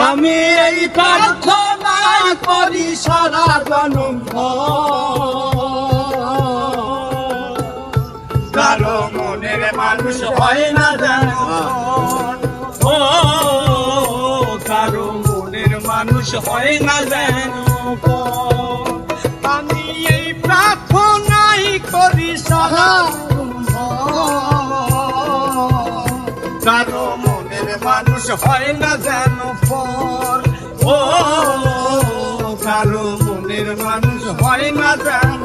আমি এই প্রার্থনা করি সারা জনম কারও মনের মানুষ হয় না জানো ও, কারও মনের মানুষ হয় না জানো আমি এই প্রার্থনাই করি সারা কারও মানুষ হয় না যেন পর। ও কারও মনের মানুষ হয় না যেন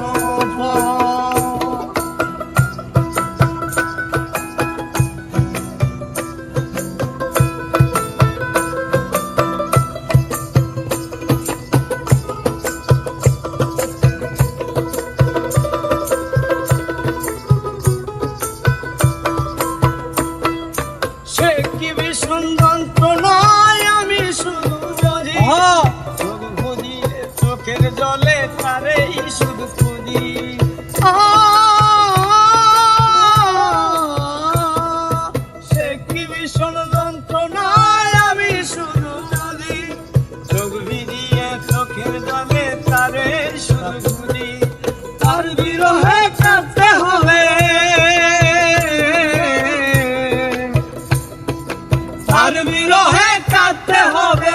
সে কি ভীষণ যন্ত্রণায় আমি শুধু বুঝিয়ে চোখের জলে তারেই শুধু খুঁজি হবে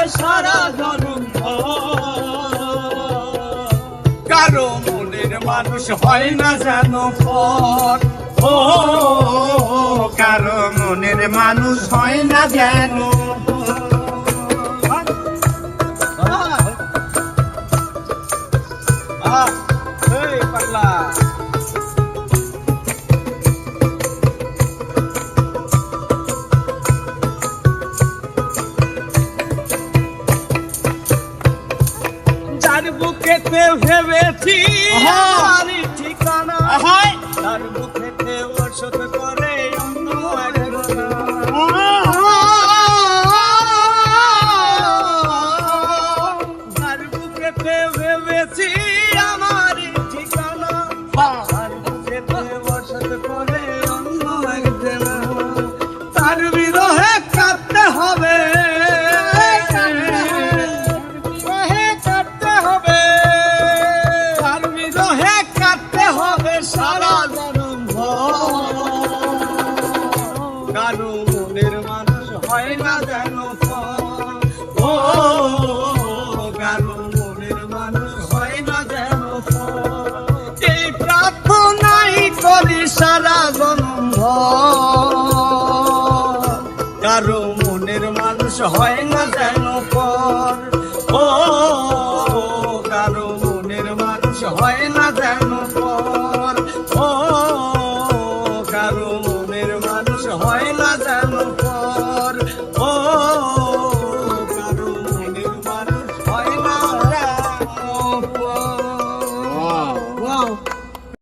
কারও মনের মানুষ হয় না যেন কারও মনের মানুষ হয় না যেন পাগলা বুকেতে ভেবেছি ঠিকানা তার বুকেতে ওষুধ করে। বুকেতে ভেবেছি আমার ঠিকানা। সারা জনম কারও মনের মানুষ হয় না যেন পর। ও, কারও মনের মানুষ হয় না হয়